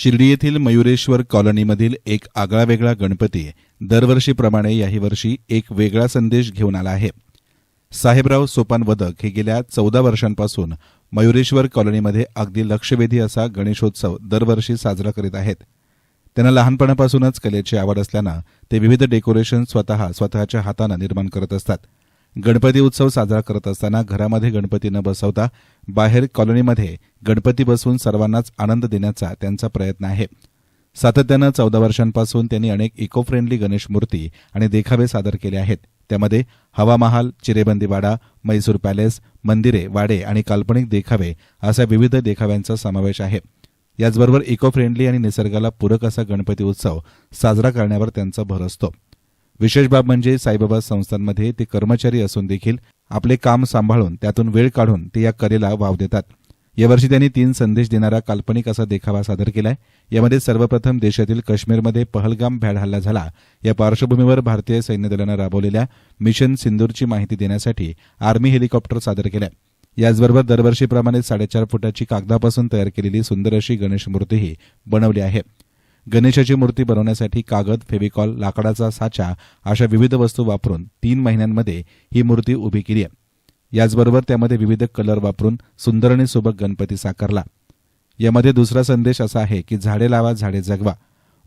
शिर्डी येथील मयुरेश्वर कॉलनीमधील एक आगळावेगळा गणपती दरवर्षीप्रमाणे याही वर्षी एक वेगळा संदेश घेऊन आला आहे. साहेबराव सोपान वदक हे गेल्या चौदा वर्षांपासून मयुरेश्वर कॉलनीमध्ये अगदी लक्षवेधी असा गणेशोत्सव दरवर्षी साजरा करीत आहेत. त्यांना लहानपणापासूनच कलेची आवड असल्यानं ते विविध डेकोरेशन स्वतः स्वतःच्या हातानं निर्माण करत असतात. गणपती उत्सव साजरा करत असताना घरामध्ये गणपती न बसवता बाहेर कॉलनीमध्ये गणपती बसवून सर्वांनाच आनंद देण्याचा त्यांचा प्रयत्न आहे. सातत्यानं चौदा वर्षांपासून त्यांनी अनेक इको फ्रेंडली गणेश मूर्ती आणि देखावे सादर केले आहेत. त्यामध्ये हवा महाल चिरेबंदी वाडा मैसूर पॅलेस मंदिरे वाडे आणि काल्पनिक देखावे अशा विविध देखाव्यांचा समावेश आहे. याचबरोबर इको फ्रेंडली आणि निसर्गाला पूरक असा गणपती उत्सव साजरा करण्यावर त्यांचा भर असतो. विशेष बाब म्हणजे साईबाबा संस्थांमध्ये ते कर्मचारी असून देखील आपले काम सांभाळून त्यातून वेळ काढून ते या कलेला वाव देतात. यावर्षी त्यांनी तीन संदेश देणारा काल्पनिक असा देखावा सादर केलाय. यामध्ये सर्वप्रथम देशातील काश्मीरमध्ये पहलगाम भ्याड हल्ला झाला. या पार्श्वभूमीवर भारतीय सैन्य दलानं राबवलेल्या मिशन सिंदूरची माहिती देण्यासाठी आर्मी हेलिकॉप्टर सादर केलंय. याचबरोबर दरवर्षीप्रमाणे साडेचार फुटाची कागदापासून तयार केलेली सुंदर अशी गणेश मूर्तीही बनवली आहे. गणेशाची मूर्ती बनवण्यासाठी कागद फेविकॉल लाकडाचा साचा अशा विविध वस्तू वापरून तीन महिन्यांमध्ये ही मूर्ती उभी केली आहे. याचबरोबर त्यामध्ये विविध कलर वापरून सुंदर आणि सुबक गणपती साकारला. यामध्ये दुसरा संदेश असा आहे की झाडे लावा झाडे जगवा.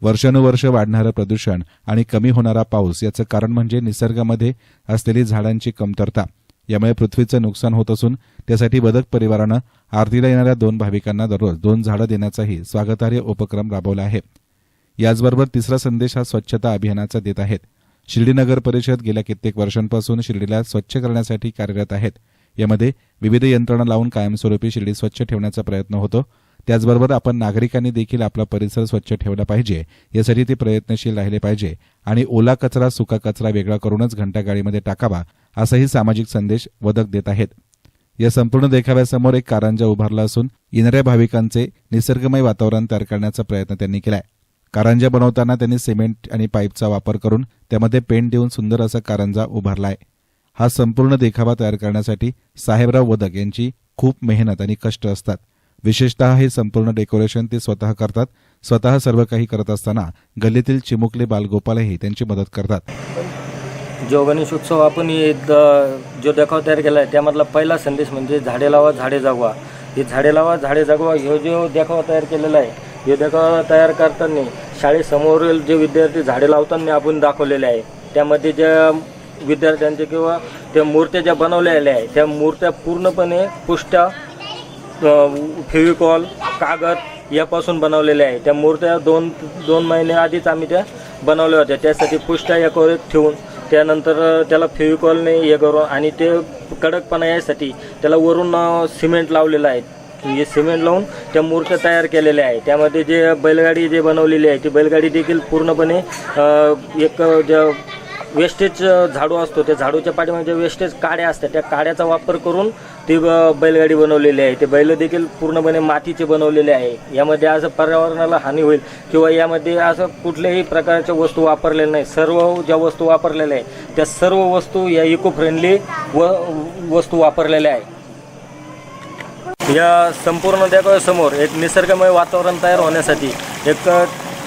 वर्षानुवर्ष वाढणारं प्रदूषण आणि कमी होणारा पाऊस याचं कारण म्हणजे निसर्गामध्ये असलेली झाडांची कमतरता. यामुळे पृथ्वीचं नुकसान होत असून त्यासाठी बदक परिवारानं आरतीला येणाऱ्या दोन भाविकांना दररोज दोन झाडं देण्याचाही स्वागतार्ह उपक्रम राबवला आहे. याचबरोबर तिसरा संदेश हा स्वच्छता अभियानाचा देत आहेत. शिर्डी नगर परिषद गेल्या कित्येक वर्षांपासून शिर्डीला स्वच्छ करण्यासाठी कार्यरत आहेत. यामध्ये विविध यंत्रणा लावून कायमस्वरूपी शिर्डी स्वच्छ ठेवण्याचा प्रयत्न होतो. त्याचबरोबर आपण नागरिकांनी देखील आपला परिसर स्वच्छ ठेवला पाहिजे यासाठी ते प्रयत्नशील राहिले पाहिजे आणि ओला कचरा सुका कचरा वेगळा करूनच घंटागाडीमध्ये टाकावा असाही सामाजिक संदेश वदक देत आहेत. या संपूर्ण देखाव्यासमोर एक कारंजा उभारला असून येणाऱ्या भाविकांचे निसर्गमय वातावरण तयार करण्याचा प्रयत्न त्यांनी केलाय. कारंजा बनवताना त्यांनी सिमेंट आणि पाईपचा वापर करून त्यामध्ये पेंट देऊन सुंदर असा कारंजा उभारलाय. हा संपूर्ण देखावा तयार करण्यासाठी साहेबराव वदक यांची खूप मेहनत आणि कष्ट असतात. विशेषतः हे संपूर्ण डेकोरेशन ते स्वतः करतात. स्वतः सर्व काही करत असताना गल्लीतील चिमुकले बालगोपालही त्यांची मदत करतात. जो गणेश उत्सव आपण जो देखावा तयार केला आहे त्यामधला पहिला संदेश म्हणजे झाडे लावा झाडे जगवा. हे झाडे लावा झाडे जगवा ह्यो जो देखावा तयार केलेला आहे हे तयार करताना शाळेसमोरील जे विद्यार्थी झाडे लावताना आपण दाखवलेले आहे. त्यामध्ये ज्या विद्यार्थ्यांच्या किंवा त्या मूर्त्या ज्या बनवलेल्या आहे त्या मूर्त्या पूर्णपणे पुष्ट्या फेविकॉल कागद यापासून बनवलेल्या आहे. त्या मूर्त्या दोन दोन महिने आधीच आम्ही त्या बनवल्या होत्या. त्यासाठी पुष्ट्या यावर ठेवून त्यानंतर त्याला फेविकॉलने हे करून आणि ते कडकपणा यासाठी त्याला वरून सिमेंट लावलेलं आहे. हे सिमेंट लावून त्या मूर्त्या तयार केलेल्या आहे त्यामध्ये जे बैलगाडी जे बनवलेली आहे ती बैलगाडी देखील पूर्णपणे एक ज्या वेस्टेज झाडू असतो त्या झाडूच्या पाठीमागे वेस्टेज काड्या असतात त्या काड्याचा वापर करून ती ब- बैलगाडी बनवलेली आहे. ते बैल देखील पूर्णपणे मातीचे बनवलेले आहे. यामध्ये असं पर्यावरणाला हानी होईल किंवा यामध्ये असं कुठल्याही प्रकारच्या वस्तू वापरलेल्या नाही. सर्व ज्या वस्तू वापरलेल्या आहे त्या सर्व वस्तू या इको फ्रेंडली व वस्तू वापरलेल्या आहे या संपूर्ण देखाव्यासमोर एक निसर्गमय वातावरण तयार होण्यासाठी एक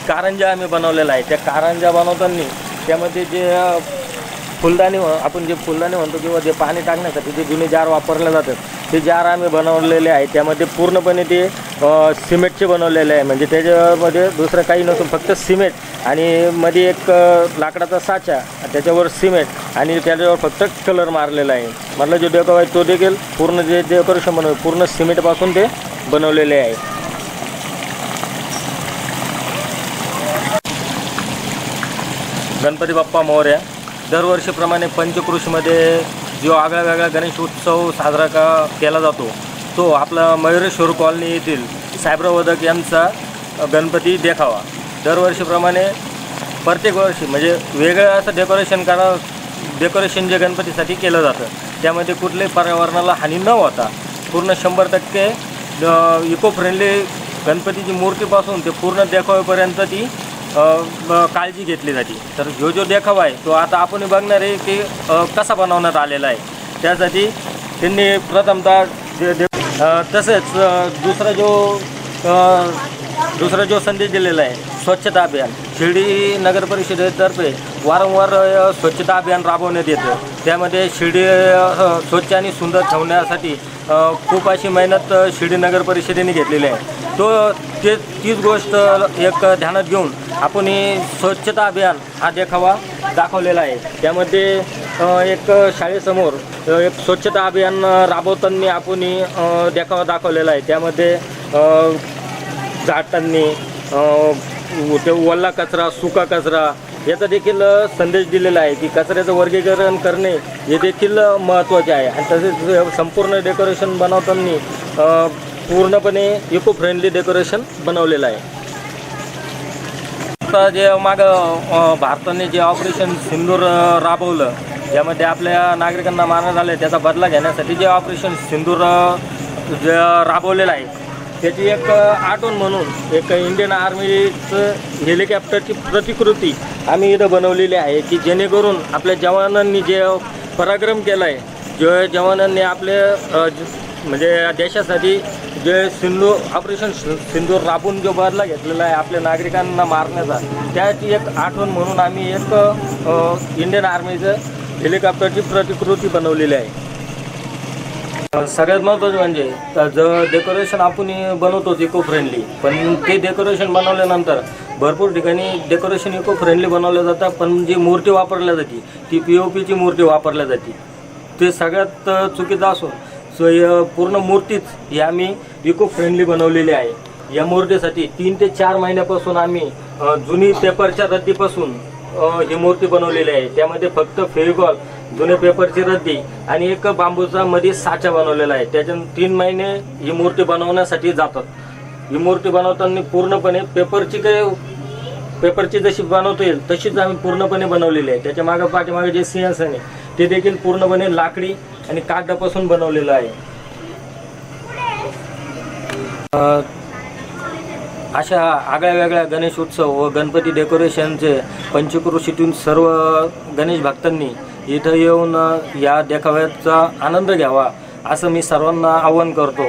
कारंजा आम्ही बनवलेला आहे. त्या कारंजा बनवताना त्यामध्ये जे फुलदाणी आपण जे फुलदाणी म्हणतो किंवा जे पाणी टाकण्यासाठी जे जुने जार वापरले जातात ते जार आम्ही बनवलेले आहे त्यामध्ये पूर्णपणे ते सिमेंटचे बनवलेले आहे. म्हणजे त्याच्यामध्ये दुसरं काही नसून फक्त सिमेंट आणि मध्ये एक लाकडाचा साचा त्याच्यावर सिमेंट आणि त्याच्यावर फक्त कलर मारलेला आहे. म्हटलं जो डेको आहे तो देखील पूर्ण जे डेकोरेशन बनव पूर्ण सिमेंटपासून ते बनवलेले आहे. गणपती बाप्पा मोर्या. दरवर्षीप्रमाणे पंचकृषीमध्ये जो आगळा वेगळा गणेश उत्सव साजरा का केला जातो तो आपला मयुरेश्वर कॉलनी येथील साहेबराव वदक यांचा गणपती देखावा. दरवर्षीप्रमाणे प्रत्येक वर्षी म्हणजे वेगळं असं डेकोरेशन करा डेकोरेशन जे गणपतीसाठी केलं जातं त्यामध्ये कुठल्याही पर्यावरणाला हानी न होता पूर्ण शंभर टक्के इको फ्रेंडली गणपतीची मूर्तीपासून ते पूर्ण देखावेपर्यंत ती काळजी घेतली जाते. तर जो जो देखावा आहे तो आता आपण बघणार आहे की कसा बनवण्यात आलेला आहे. त्यासाठी त्यांनी प्रथमतः जे तसेच दुसरा जो दुसरा जो संदेश दिलेला आहे स्वच्छता अभियान. शिर्डी नगर परिषदेतर्फे वारंवार स्वच्छता अभियान राबवण्यात येतं. त्यामध्ये शिर्डी स्वच्छ आणि सुंदर ठेवण्यासाठी खूप अशी मेहनत शिर्डी नगर परिषदेने घेतलेली आहे. तो ते तीच गोष्ट एक ध्यानात घेऊन आपण ही स्वच्छता अभियान हा देखावा दाखवलेला आहे. त्यामध्ये एक शाळेसमोर एक स्वच्छता अभियान राबवताना आपण ही, देखावा दाखवलेला आहे. त्यामध्ये अ, ते ओला कचरा सुका कचरा याचा देखील संदेश दिलेला आहे की कचऱ्याचं वर्गीकरण करणे हे देखील महत्त्वाचे आहे. आणि तसेच संपूर्ण डेकोरेशन बनवताना पूर्णपणे इको फ्रेंडली डेकोरेशन बनवलेलं आहे. आता जे मागं भारताने जे ऑपरेशन सिंदूर राबवलं ज्यामध्ये आपल्या नागरिकांना मारण्यात आलं त्याचा बदला घेण्यासाठी जे ऑपरेशन सिंदूर जे राबवलेलं आहे त्याची एक आठवण म्हणून एक इंडियन आर्मीचं हेलिकॉप्टरची प्रतिकृती आम्ही इथं बनवलेली आहे की जेणेकरून आपल्या जवानांनी जे पराक्रम केला आहे जे जवानांनी आपले ज- म्हणजे देशासाठी जे सिंधू ऑपरेशन सिंधूर राबून जो बदला घेतलेला आहे आपल्या नागरिकांना मारण्याचा त्याची एक आठवण म्हणून आम्ही एक इंडियन आर्मीचं हेलिकॉप्टरची प्रतिकृती बनवलेली आहे. सगळ्यात महत्त्वाचं म्हणजे ज डेकोरेशन आपण बनवतो इको फ्रेंडली पण ते डेकोरेशन बनवल्यानंतर भरपूर ठिकाणी डेकोरेशन इको फ्रेंडली बनवलं जातं पण जी मूर्ती वापरल्या जाते ती पी ओ पीची मूर्ती वापरल्या जाते. ते सगळ्यात चुकीचं असून सो य- पूर्ण मूर्तीच ही आम्ही इको फ्रेंडली बनवलेली आहे. या मूर्तीसाठी तीन ते चार महिन्यापासून आम्ही जुनी पेपरच्या रद्दीपासून ही मूर्ती बनवलेली आहे. त्यामध्ये फक्त फेविकॉल जुने पेपरची रद्दी आणि एक बांबूचा मध्ये साचा बनवलेला आहे. त्याच्या तीन महिने ही मूर्ती बनवण्यासाठी जातात. ही मूर्ती बनवताना पूर्णपणे पेपरची काय पेपरची जशी बनवता येईल तशीच आम्ही पूर्णपणे बनवलेली आहे. त्याच्यामागे पाठीमागे जे सिंहासन आहे ते देखील पूर्णपणे लाकडी आणि कागदापासून बनवलेलं आहे. अशा आगळ्या वेगळ्या गणेश उत्सव व गणपती डेकोरेशनचे पंचक्रोशीतून सर्व गणेश भक्तांनी इथं येऊन या देखाव्याचा आनंद घ्यावा असं मी सर्वांना आवाहन करतो.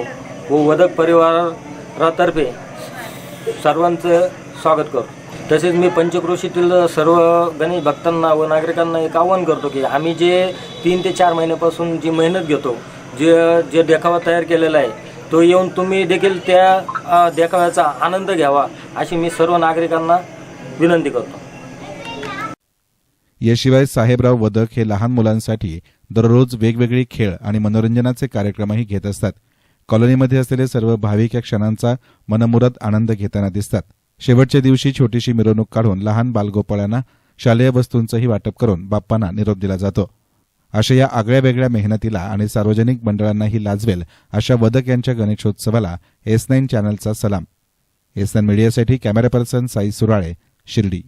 व वदक परिवारातर्फे सर्वांचं स्वागत करतो. तसेच मी पंचक्रोशीतील सर्व गणेश भक्तांना व नागरिकांना एक आवाहन करतो की आम्ही जे तीन ते चार महिन्यापासून जी मेहनत घेतो जे जे देखावा तयार केलेला आहे तो येऊन तुम्ही देखील त्या देखाव्याचा आनंद घ्यावा अशी मी सर्व नागरिकांना विनंती करतो. याशिवाय साहेबराव वदक हे लहान मुलांसाठी दररोज वेगवेगळे खेळ आणि मनोरंजनाचे कार्यक्रमही घेत असतात. कॉलनीमध्ये असलेले सर्व भाविक या क्षणांचा मनमुराद आनंद घेताना दिसतात. शेवटच्या दिवशी छोटीशी मिरवणूक काढून लहान बालगोपाळांना शालेय वस्तूंचंही वाटप करून बाप्पांना निरोप दिला जातो. अशा या आगळ्या वेगळ्या मेहनतीला आणि सार्वजनिक मंडळांनाही लाजवेल अशा वदक यांच्या गणेशोत्सवाला एस नाईन चॅनलचा सलाम. एस नाईन मीडियासाठी कॅमेरा पर्सन साई सुराळे शिर्डी.